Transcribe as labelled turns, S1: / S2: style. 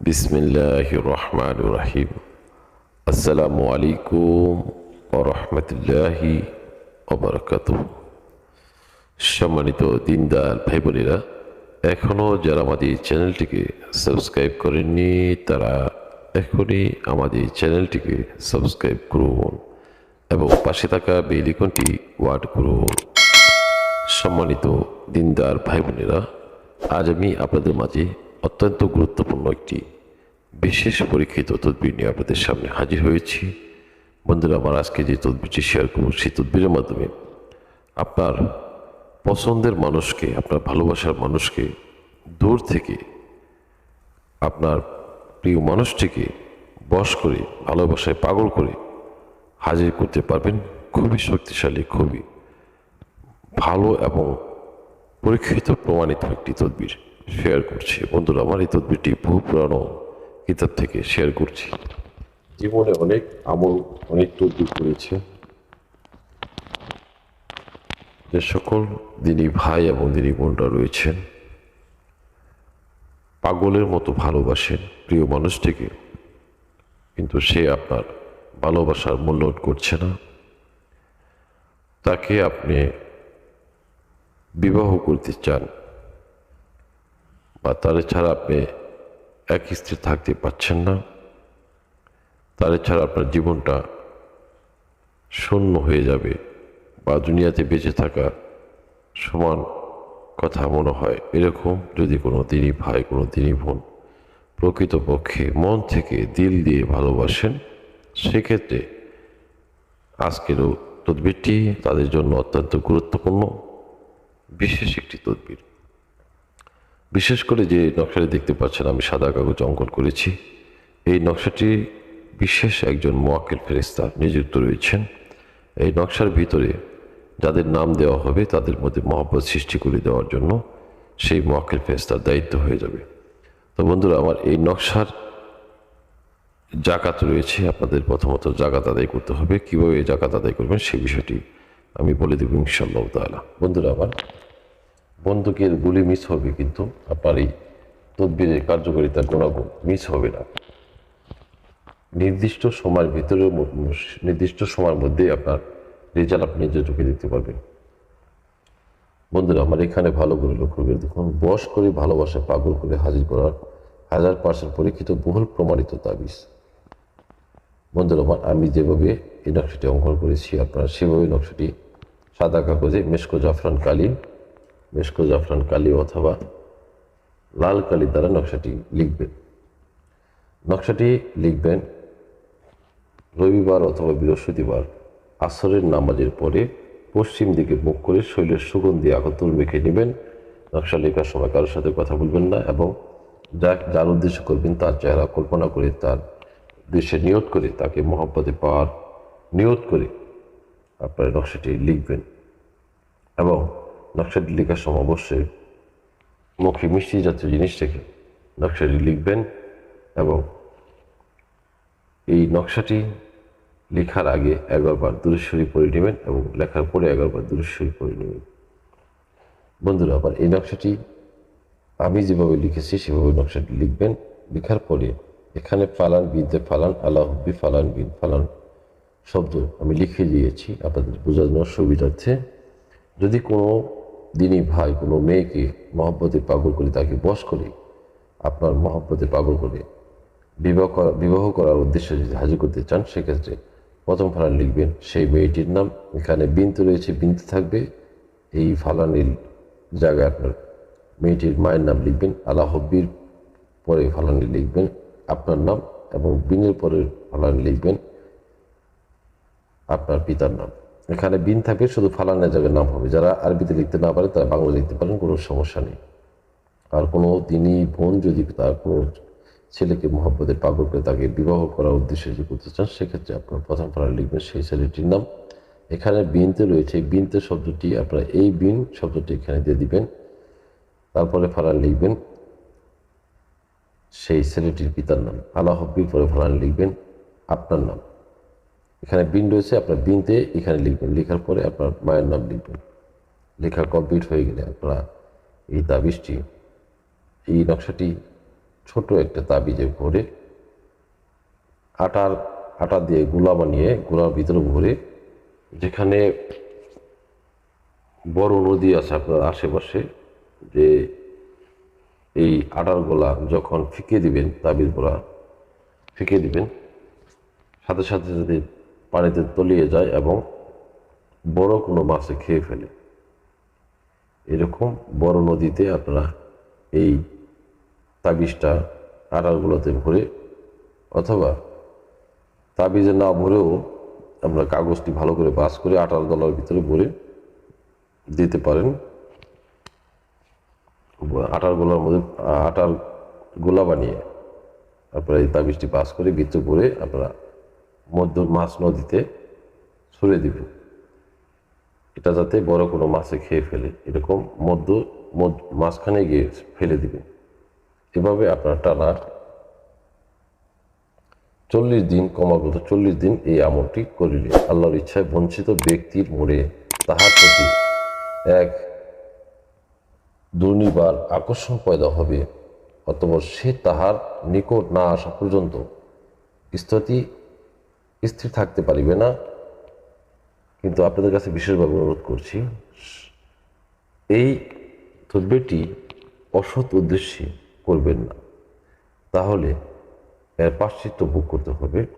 S1: বিসমিল্লাহ রহমান রাহিম আসসালামু আলাইকুম ও রহমতুল্লাহি ওবরাকাত সম্মানিত দিনদার ভাই বোনেরা এখনও যারা আমাদের চ্যানেলটিকে সাবস্ক্রাইব করেননি, তারা এখনই আমাদের চ্যানেলটিকে সাবস্ক্রাইব করুন এবং পাশে থাকা বেলিকনটি ওয়ার্ড করুন। সম্মানিত দিনদার ভাই বোনেরা আজ আমি আপনাদের মাঝে অত্যন্ত গুরুত্বপূর্ণ একটি বিশেষ পরীক্ষিত তদবির নিয়ে আপনাদের সামনে হাজির হয়েছি। বন্ধুরা, আমার আজকে যে তদবিরটি শেয়ার করব, সেই তদবিরের মাধ্যমে আপনার পছন্দের মানুষকে, আপনার ভালোবাসার মানুষকে দূর থেকে, আপনার প্রিয় মানুষটিকে বশ করে, ভালোবাসায় পাগল করে হাজির করতে পারবেন। খুবই শক্তিশালী, খুবই ভালো এবং পরীক্ষিত, প্রমাণিত একটি তদবির। শেয়ার করছি। বন্ধুরা, আমার এই তদবিরটি বহু পুরানো কিতাব থেকে শেয়ার করছি। জীবনে অনেক আমল, অনেক তদবির করেছে। যে সকল দিনই ভাই এবং দিনী বোনরা রয়েছেন, পাগলের মতো ভালোবাসেন প্রিয় মানুষটিকে, কিন্তু সে আপনার ভালোবাসার মূল্যায়ন করছে না। তাকে আপনি বিবাহ করতে চান বা তার ছাড়া আপনি এক স্ত্রী থাকতে পারছেন না। তার ছাড়া আপনার জীবনটা শূন্য হয়ে যাবে বা দুনিয়াতে বেঁচে থাকা সমান কথা মনে হয়। এরকম যদি কোনো দিনই ভাই, কোনো দিনই বোন প্রকৃতপক্ষে মন থেকে দিল দিয়ে ভালোবাসেন, সেক্ষেত্রে আজকেরও তদবিরটি তাদের জন্য অত্যন্ত গুরুত্বপূর্ণ, বিশেষ একটি তদবির। বিশেষ করে যে নকশাটি দেখতে পাচ্ছেন, আমি সাদা কাগজ অঙ্কন করেছি। এই নকশাটি বিশেষ একজন মোয়াক্কেল ফেরিস্তা নিযুক্ত রয়েছেন। এই নকশার ভিতরে যাদের নাম দেওয়া হবে, তাদের মধ্যে মহব্বত সৃষ্টি করে দেওয়ার জন্য সেই মোয়াক্কেল ফেরিস্তার দায়িত্ব হয়ে যাবে। তো বন্ধুরা, আমার এই নকশার জাকাত রয়েছে। আপনাদের প্রথমত জাকাত আদায় করতে হবে। কীভাবে জাকাত আদায় করবেন সেই বিষয়টি আমি বলে দেবো ইনশাল্লাহ তালা বন্ধুরা, আমার বন্দুকের গুলি মিস হবে কিন্তু আপনার এই তদবিরের কার্যকারিতার গুণাগুণ মিস হবে না। নির্দিষ্ট সময়ের ভিতরে নির্দিষ্ট সময়ের মধ্যে আপনার রেজাল্ট আপনি নিজের চোখে দিতে পারবেন। বন্ধুরা, আমার এখানে ভালো করে লক্ষ্য করে দেখুন বস করে ভালোবাসা পাগল করে হাজির করার হাজার পার্সেন্ট পরীক্ষিত বহুল প্রমাণিত তাবিজ। বন্ধুরা, আমার আমি যেভাবে এই নকশাটি অঙ্কন করেছি, আপনারা সেভাবে নকশাটি সাদা কাগজে মেশকো জাফরান কালি মেশকো জাফরান কালি অথবা লাল কালি দ্বারা নকশাটি লিখবেন। নকশাটি লিখবেন রবিবার অথবা বৃহস্পতিবার। আসরের নামাজের পরে পশ্চিম দিকে মুখ করে শৈলের সুগন্ধি আকতল মেখে নেবেন। নকশা লেখার সময় কারোর সাথে কথা বলবেন না এবং যা যার উদ্দেশ্য করবেন তার চেহারা কল্পনা করে, তার উদ্দেশ্যে নিয়ত করে, তাকে মহব্বতে পাওয়ার নিয়ত করে আপনার নকশাটি লিখবেন। এবং নকশাটি লেখার সময় অবশ্যই মুখে মিষ্টি জাতীয় জিনিস রেখে নকশাটি লিখবেন এবং এই নকশাটি লেখার আগে এগারোবার দূরেশ্বরী পড়ে নেবেন এবং লেখার পরে এগারোবার দূরেশ্বরী পড়ে নেবেন। বন্ধুরা, আবার এই নকশাটি আমি যেভাবে লিখেছি, সেভাবে নকশাটি লিখবেন। লেখার পরে এখানে ফালান বিনতে ফালান আল্লাহবি ফালান বিন ফালান শব্দ আমি লিখে দিয়েছি। আপনাদের বোঝানোর সুবিধার্থে যদি কোনো দিনই ভাই কোনো মেয়েকে মহব্বতে পাগল করে তাকে বশ করে, আপনার মহব্বতে পাগল করে বিবাহ করা বিবাহ করার উদ্দেশ্যে যদি হাজির করতে চান, সেক্ষেত্রে প্রথম ফালান লিখবেন, সেই মেয়েটির নাম। এখানে বিন্তু রয়েছে, বিন্তু থাকবে। এই ফালানির জায়গায় আপনার মেয়েটির মায়ের নাম লিখবেন আল্লাহ হব্বির পরে ফালানি লিখবেন আপনার নাম এবং বিনের পরে ফালানি লিখবেন আপনার পিতার নাম। এখানে বিন থাকে, শুধু ফালানের জায়গায় নাম হবে। যারা আরবিতে লিখতে না পারে, তারা বাংলা লিখতে পারেন, কোনো সমস্যা নেই। আর কোনো দিনই বোন যদি তার কোনো ছেলেকে মহব্বতে পাগল করে তাকে বিবাহ করার উদ্দেশ্যে যদি করতে চান, সেক্ষেত্রে আপনার প্রথম ফালান লিখবেন সেই ছেলেটির নাম। এখানে বিনতে রয়েছে, বিনতে শব্দটি আপনার এই বিন শব্দটি এখানে দিয়ে দিবেন। তারপরে ফালান লিখবেন সেই ছেলেটির পিতার নাম। আল্লাহ হব্বির পরে ফালান লিখবেন আপনার নাম। এখানে বিন রয়েছে আপনার বিনতে এখানে লিখবেন। লেখার পরে আপনার মায়ের নাম লিখবেন। লেখা কমপ্লিট হয়ে গেলে আপনারা এই তাবিজটি, এই নকশাটি ছোট একটা তাবিজে ভরে আটার আটা দিয়ে গোলা বানিয়ে গোলার ভিতরে ভরে যেখানে বড় নদী আছে আপনার আশেপাশে, যে এই আটার গোলা যখন ফিকে দিবেন, তাবিজ গোলা ফিকে দিবেন, সাথে সাথে যদি পানিতে তলিয়ে যায় এবং বড় কোনো মাছে খেয়ে ফেলে। এরকম বড় নদীতে আপনারা এই তাবিজটা আটারগুলোতে ভরে অথবা তাবিজে না ভরেও আমরা কাগজটি ভালো করে বাস করে আটার দলার ভিতরে ভরে দিতে পারেন। আটার গোলার মধ্যে আটার গোলা বানিয়ে আপনারা এই তাবিজটি পাস করে ভিতরে ভরে আপনারা মধ্য মাছ নদীতে ছুড়ে দিবেন এটা যাতে বড় কোনো মাছে খেয়ে ফেলে। এরকম মধ্য মাঝখানে গিয়ে ফেলে দিবেন এভাবে আপনার টানা চল্লিশ দিন কমাগত চল্লিশ দিন এই আমলটি করিলে আল্লাহর ইচ্ছায় বঞ্চিত ব্যক্তির মনে তাহার প্রতি এক দুর্নিবার আকর্ষণ পয়দা হবে, অতপর সে তাহার নিকট না আসা পর্যন্ত স্থিতি স্থির থাকতে পারিবে না। কিন্তু আপনাদের কাছে বিশেষভাবে অনুরোধ করছি, এই তদবেটি অসৎ উদ্দেশ্যে করবেন না। তাহলে এর পাশ্চিত্য ভোগ করতে হবে।